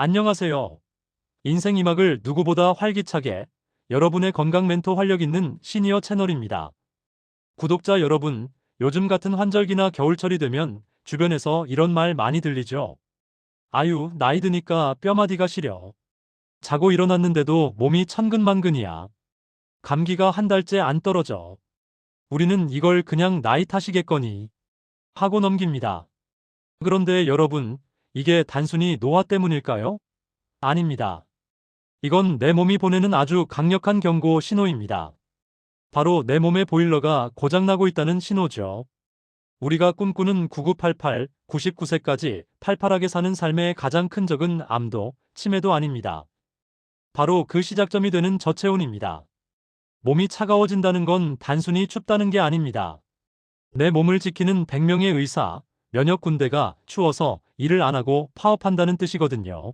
안녕하세요. 인생 이막을 누구보다 활기차게 여러분의 건강 멘토 활력 있는 시니어 채널입니다. 구독자 여러분, 요즘 같은 환절기나 겨울철이 되면 주변에서 이런 말 많이 들리죠. 아유, 나이 드니까 뼈마디가 시려. 자고 일어났는데도 몸이 천근만근이야. 감기가 한 달째 안 떨어져. 우리는 이걸 그냥 나이 탓이겠거니 하고 넘깁니다. 그런데 여러분, 이게 단순히 노화 때문일까요? 아닙니다. 이건 내 몸이 보내는 아주 강력한 경고 신호입니다. 바로 내 몸의 보일러가 고장나고 있다는 신호죠. 우리가 꿈꾸는 9988, 99세까지 팔팔하게 사는 삶의 가장 큰 적은 암도, 치매도 아닙니다. 바로 그 시작점이 되는 저체온입니다. 몸이 차가워진다는 건 단순히 춥다는 게 아닙니다. 내 몸을 지키는 100명의 의사, 면역 군대가 추워서 일을 안 하고 파업한다는 뜻이거든요.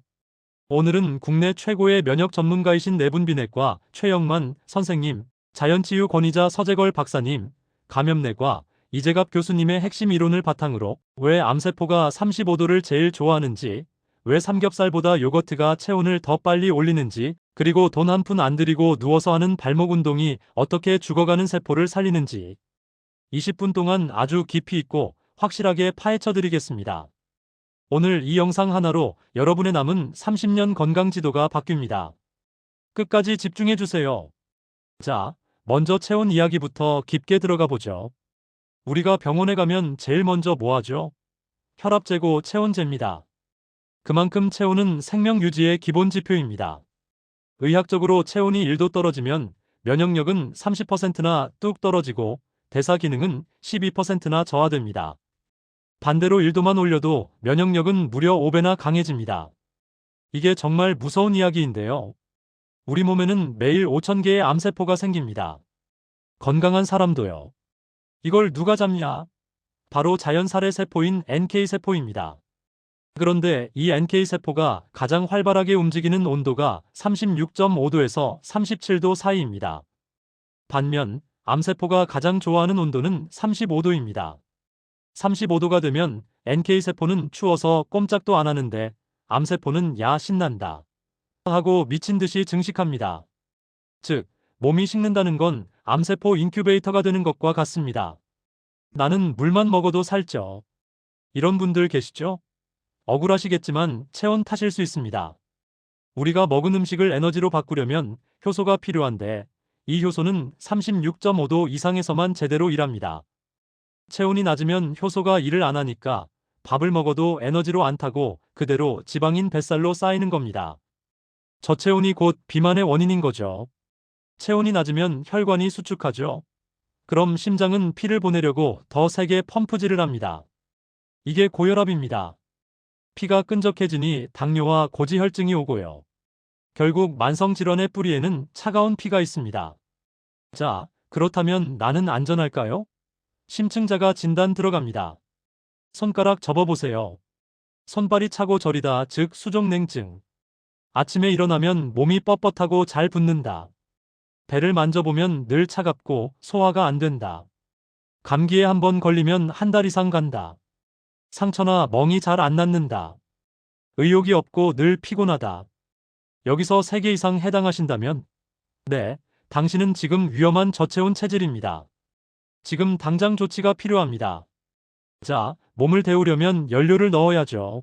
오늘은 국내 최고의 면역 전문가이신 내분비내과 최영만 선생님, 자연치유 권위자 서재걸 박사님, 감염내과 이재갑 교수님의 핵심 이론을 바탕으로 왜 암세포가 35도를 제일 좋아하는지, 왜 삼겹살보다 요거트가 체온을 더 빨리 올리는지, 그리고 돈 한 푼 안 들이고 누워서 하는 발목 운동이 어떻게 죽어가는 세포를 살리는지 20분 동안 아주 깊이 있고 확실하게 파헤쳐 드리겠습니다. 오늘 이 영상 하나로 여러분의 남은 30년 건강 지도가 바뀝니다. 끝까지 집중해 주세요. 자, 먼저 체온 이야기부터 깊게 들어가 보죠. 우리가 병원에 가면 제일 먼저 뭐 하죠? 혈압 재고 체온 잽니다. 그만큼 체온은 생명 유지의 기본 지표입니다. 의학적으로 체온이 1도 떨어지면 면역력은 30%나 뚝 떨어지고 대사 기능은 12%나 저하됩니다. 반대로 1도만 올려도 면역력은 무려 5배나 강해집니다. 이게 정말 무서운 이야기인데요. 우리 몸에는 매일 5,000개의 암세포가 생깁니다. 건강한 사람도요. 이걸 누가 잡냐? 바로 자연살의 세포인 NK세포입니다. 그런데 이 NK세포가 가장 활발하게 움직이는 온도가 36.5도에서 37도 사이입니다. 반면 암세포가 가장 좋아하는 온도는 35도입니다. 35도가 되면 NK세포는 추워서 꼼짝도 안 하는데 암세포는 야 신난다. 하고 미친 듯이 증식합니다. 즉, 몸이 식는다는 건 암세포 인큐베이터가 되는 것과 같습니다. 나는 물만 먹어도 살쪄. 이런 분들 계시죠? 억울하시겠지만 체온 탓일 수 있습니다. 우리가 먹은 음식을 에너지로 바꾸려면 효소가 필요한데 이 효소는 36.5도 이상에서만 제대로 일합니다. 체온이 낮으면 효소가 일을 안 하니까 밥을 먹어도 에너지로 안 타고 그대로 지방인 뱃살로 쌓이는 겁니다. 저체온이 곧 비만의 원인인 거죠. 체온이 낮으면 혈관이 수축하죠. 그럼 심장은 피를 보내려고 더 세게 펌프질을 합니다. 이게 고혈압입니다. 피가 끈적해지니 당뇨와 고지혈증이 오고요. 결국 만성질환의 뿌리에는 차가운 피가 있습니다. 자, 그렇다면 나는 안전할까요? 심층자가 진단 들어갑니다. 손가락 접어보세요. 손발이 차고 저리다, 즉 수족냉증. 아침에 일어나면 몸이 뻣뻣하고 잘 붓는다. 배를 만져보면 늘 차갑고 소화가 안 된다. 감기에 한 번 걸리면 한 달 이상 간다. 상처나 멍이 잘 안 낫는다. 의욕이 없고 늘 피곤하다. 여기서 3개 이상 해당하신다면 네, 당신은 지금 위험한 저체온 체질입니다. 지금 당장 조치가 필요합니다. 자, 몸을 데우려면 연료를 넣어야죠.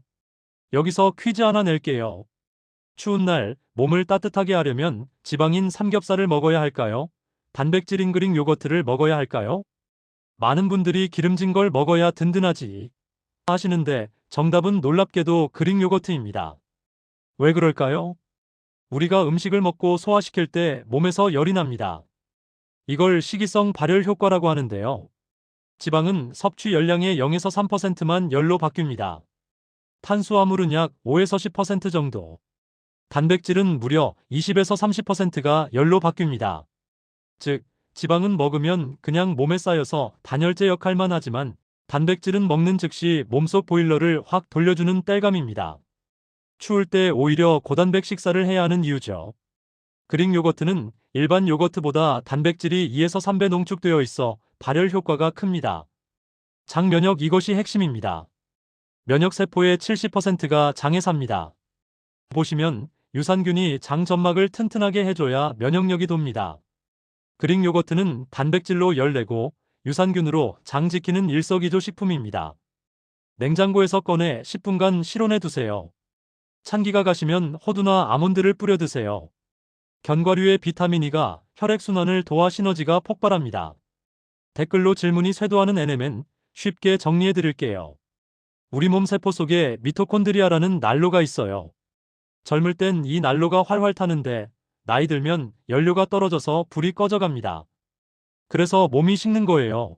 여기서 퀴즈 하나 낼게요. 추운 날 몸을 따뜻하게 하려면 지방인 삼겹살을 먹어야 할까요? 단백질인 그릭 요거트를 먹어야 할까요? 많은 분들이 기름진 걸 먹어야 든든하지. 하시는데 정답은 놀랍게도 그릭 요거트입니다. 왜 그럴까요? 우리가 음식을 먹고 소화시킬 때 몸에서 열이 납니다. 이걸 식이성 발열 효과라고 하는데요. 지방은 섭취 열량의 0에서 3%만 열로 바뀝니다. 탄수화물은 약 5에서 10% 정도. 단백질은 무려 20에서 30%가 열로 바뀝니다. 즉, 지방은 먹으면 그냥 몸에 쌓여서 단열재 역할만 하지만 단백질은 먹는 즉시 몸속 보일러를 확 돌려주는 땔감입니다. 추울 때 오히려 고단백 식사를 해야 하는 이유죠. 그릭 요거트는 일반 요거트보다 단백질이 2에서 3배 농축되어 있어 발열 효과가 큽니다. 장 면역 이것이 핵심입니다. 면역 세포의 70%가 장에 삽니다. 보시면 유산균이 장 점막을 튼튼하게 해줘야 면역력이 돕니다. 그릭 요거트는 단백질로 열 내고 유산균으로 장 지키는 일석이조 식품입니다. 냉장고에서 꺼내 10분간 실온에 두세요. 찬기가 가시면 호두나 아몬드를 뿌려 드세요. 견과류의 비타민 E가 혈액순환을 도와 시너지가 폭발합니다. 댓글로 질문이 쇄도하는 NMN 쉽게 정리해 드릴게요. 우리 몸 세포 속에 미토콘드리아라는 난로가 있어요. 젊을 땐 이 난로가 활활 타는데 나이 들면 연료가 떨어져서 불이 꺼져갑니다. 그래서 몸이 식는 거예요.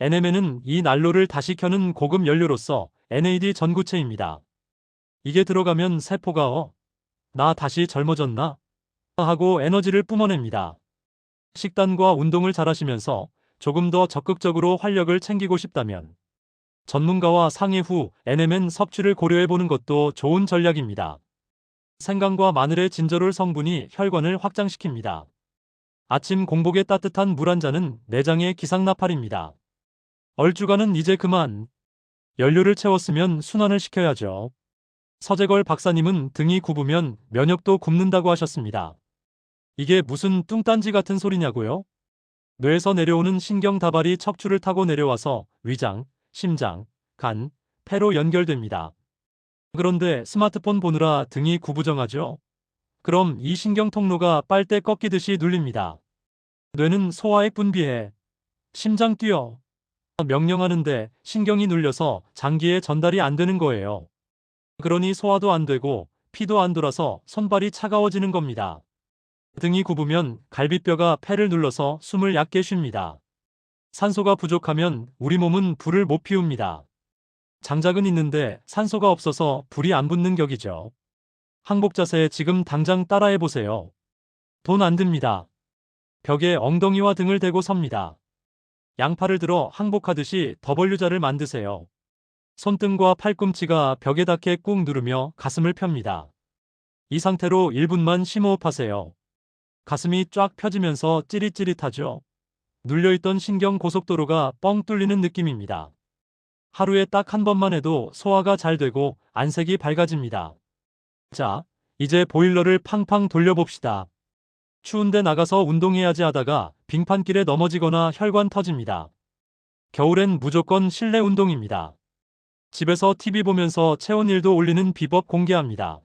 NMN은 이 난로를 다시 켜는 고급 연료로서 NAD 전구체입니다. 이게 들어가면 세포가 어? 나 다시 젊어졌나? 하고 에너지를 뿜어냅니다. 식단과 운동을 잘하시면서 조금 더 적극적으로 활력을 챙기고 싶다면 전문가와 상의 후 NMN 섭취를 고려해보는 것도 좋은 전략입니다. 생강과 마늘의 진저롤 성분이 혈관을 확장시킵니다. 아침 공복에 따뜻한 물 한 잔은 내장의 기상나팔입니다. 얼주가는 이제 그만. 연료를 채웠으면 순환을 시켜야죠. 서재걸 박사님은 등이 굽으면 면역도 굽는다고 하셨습니다. 이게 무슨 뚱딴지 같은 소리냐고요? 뇌에서 내려오는 신경 다발이 척추를 타고 내려와서 위장, 심장, 간, 폐로 연결됩니다. 그런데 스마트폰 보느라 등이 구부정하죠? 그럼 이 신경 통로가 빨대 꺾이듯이 눌립니다. 뇌는 소화액 분비해. 심장 뛰어. 명령하는데 신경이 눌려서 장기에 전달이 안 되는 거예요. 그러니 소화도 안 되고 피도 안 돌아서 손발이 차가워지는 겁니다. 등이 굽으면 갈비뼈가 폐를 눌러서 숨을 얕게 쉽니다. 산소가 부족하면 우리 몸은 불을 못 피웁니다. 장작은 있는데 산소가 없어서 불이 안 붙는 격이죠. 항복 자세 지금 당장 따라해 보세요. 돈 안 듭니다. 벽에 엉덩이와 등을 대고 섭니다. 양팔을 들어 항복하듯이 더벌유자를 만드세요. 손등과 팔꿈치가 벽에 닿게 꾹 누르며 가슴을 펴니다. 이 상태로 1분만 심호흡하세요. 가슴이 쫙 펴지면서 찌릿찌릿하죠. 눌려있던 신경 고속도로가 뻥 뚫리는 느낌입니다. 하루에 딱 한 번만 해도 소화가 잘 되고 안색이 밝아집니다. 자, 이제 보일러를 팡팡 돌려봅시다. 추운데 나가서 운동해야지 하다가 빙판길에 넘어지거나 혈관 터집니다. 겨울엔 무조건 실내 운동입니다. 집에서 TV 보면서 체온 일도 올리는 비법 공개합니다.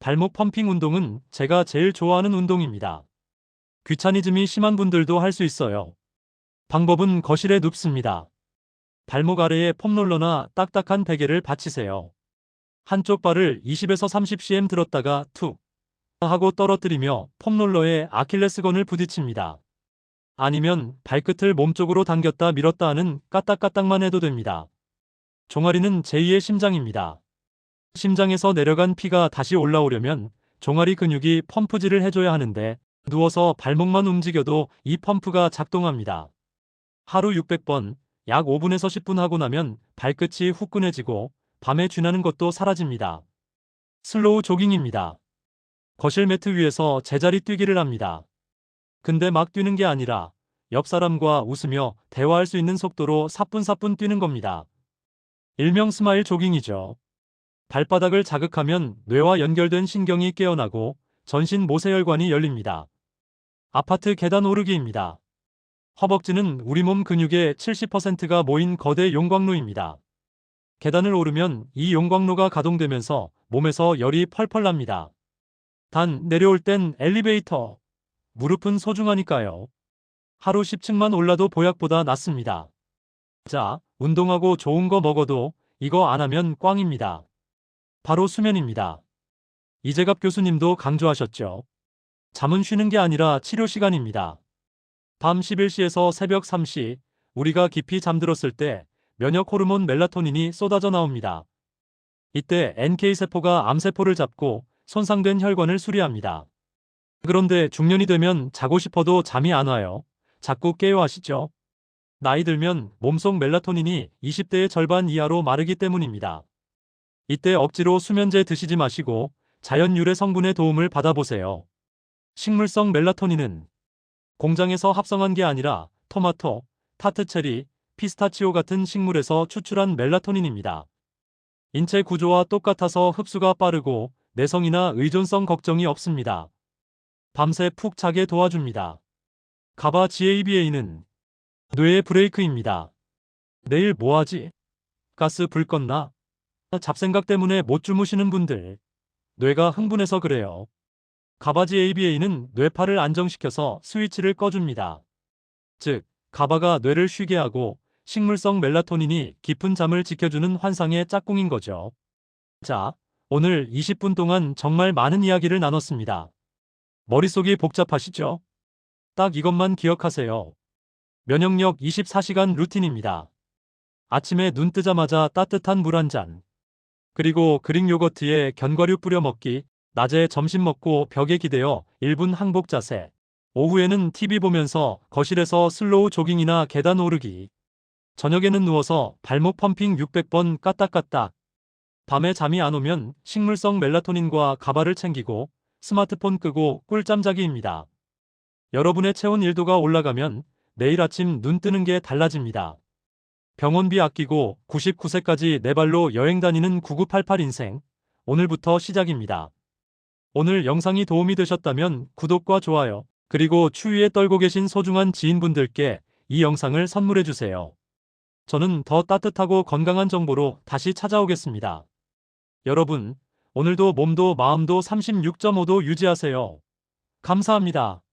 발목 펌핑 운동은 제가 제일 좋아하는 운동입니다. 귀차니즘이 심한 분들도 할 수 있어요. 방법은 거실에 눕습니다. 발목 아래에 폼롤러나 딱딱한 베개를 받치세요. 한쪽 발을 20에서 30cm 들었다가 툭 하고 떨어뜨리며 폼롤러에 아킬레스건을 부딪힙니다. 아니면 발끝을 몸쪽으로 당겼다 밀었다 하는 까딱까딱만 해도 됩니다. 종아리는 제2의 심장입니다. 심장에서 내려간 피가 다시 올라오려면 종아리 근육이 펌프질을 해줘야 하는데 누워서 발목만 움직여도 이 펌프가 작동합니다. 하루 600번, 약 5분에서 10분 하고 나면 발끝이 후끈해지고 밤에 쥐나는 것도 사라집니다. 슬로우 조깅입니다. 거실 매트 위에서 제자리 뛰기를 합니다. 근데 막 뛰는 게 아니라 옆 사람과 웃으며 대화할 수 있는 속도로 사뿐사뿐 뛰는 겁니다. 일명 스마일 조깅이죠. 발바닥을 자극하면 뇌와 연결된 신경이 깨어나고 전신 모세혈관이 열립니다. 아파트 계단 오르기입니다. 허벅지는 우리 몸 근육의 70%가 모인 거대 용광로입니다. 계단을 오르면 이 용광로가 가동되면서 몸에서 열이 펄펄 납니다. 단 내려올 땐 엘리베이터. 무릎은 소중하니까요. 하루 10층만 올라도 보약보다 낫습니다. 자, 운동하고 좋은 거 먹어도 이거 안 하면 꽝입니다. 바로 수면입니다. 이재갑 교수님도 강조하셨죠. 잠은 쉬는 게 아니라 치료 시간입니다. 밤 11시에서 새벽 3시 우리가 깊이 잠들었을 때 면역 호르몬 멜라토닌이 쏟아져 나옵니다. 이때 NK세포가 암세포를 잡고 손상된 혈관을 수리합니다. 그런데 중년이 되면 자고 싶어도 잠이 안 와요. 자꾸 깨요 하시죠? 나이 들면 몸속 멜라토닌이 20대의 절반 이하로 마르기 때문입니다. 이때 억지로 수면제 드시지 마시고 자연 유래 성분의 도움을 받아보세요. 식물성 멜라토닌은 공장에서 합성한 게 아니라 토마토, 타트체리, 피스타치오 같은 식물에서 추출한 멜라토닌입니다. 인체 구조와 똑같아서 흡수가 빠르고 내성이나 의존성 걱정이 없습니다. 밤새 푹 자게 도와줍니다. 가바 GABA는 뇌의 브레이크입니다. 내일 뭐 하지? 가스 불 껐나? 잡생각 때문에 못 주무시는 분들. 뇌가 흥분해서 그래요. 가바지 ABA는 뇌파를 안정시켜서 스위치를 꺼줍니다. 즉, 가바가 뇌를 쉬게 하고 식물성 멜라토닌이 깊은 잠을 지켜주는 환상의 짝꿍인 거죠. 자, 오늘 20분 동안 정말 많은 이야기를 나눴습니다. 머릿속이 복잡하시죠? 딱 이것만 기억하세요. 면역력 24시간 루틴입니다. 아침에 눈 뜨자마자 따뜻한 물 한 잔. 그리고 그릭 요거트에 견과류 뿌려 먹기. 낮에 점심 먹고 벽에 기대어 1분 항복 자세. 오후에는 TV 보면서 거실에서 슬로우 조깅이나 계단 오르기. 저녁에는 누워서 발목 펌핑 600번 까딱까딱. 밤에 잠이 안 오면 식물성 멜라토닌과 가바를 챙기고 스마트폰 끄고 꿀잠 자기입니다. 여러분의 체온 1도가 올라가면 내일 아침 눈 뜨는 게 달라집니다. 병원비 아끼고 99세까지 내 발로 여행 다니는 9988 인생. 오늘부터 시작입니다. 오늘 영상이 도움이 되셨다면 구독과 좋아요, 그리고 추위에 떨고 계신 소중한 지인분들께 이 영상을 선물해주세요. 저는 더 따뜻하고 건강한 정보로 다시 찾아오겠습니다. 여러분, 오늘도 몸도 마음도 36.5도 유지하세요. 감사합니다.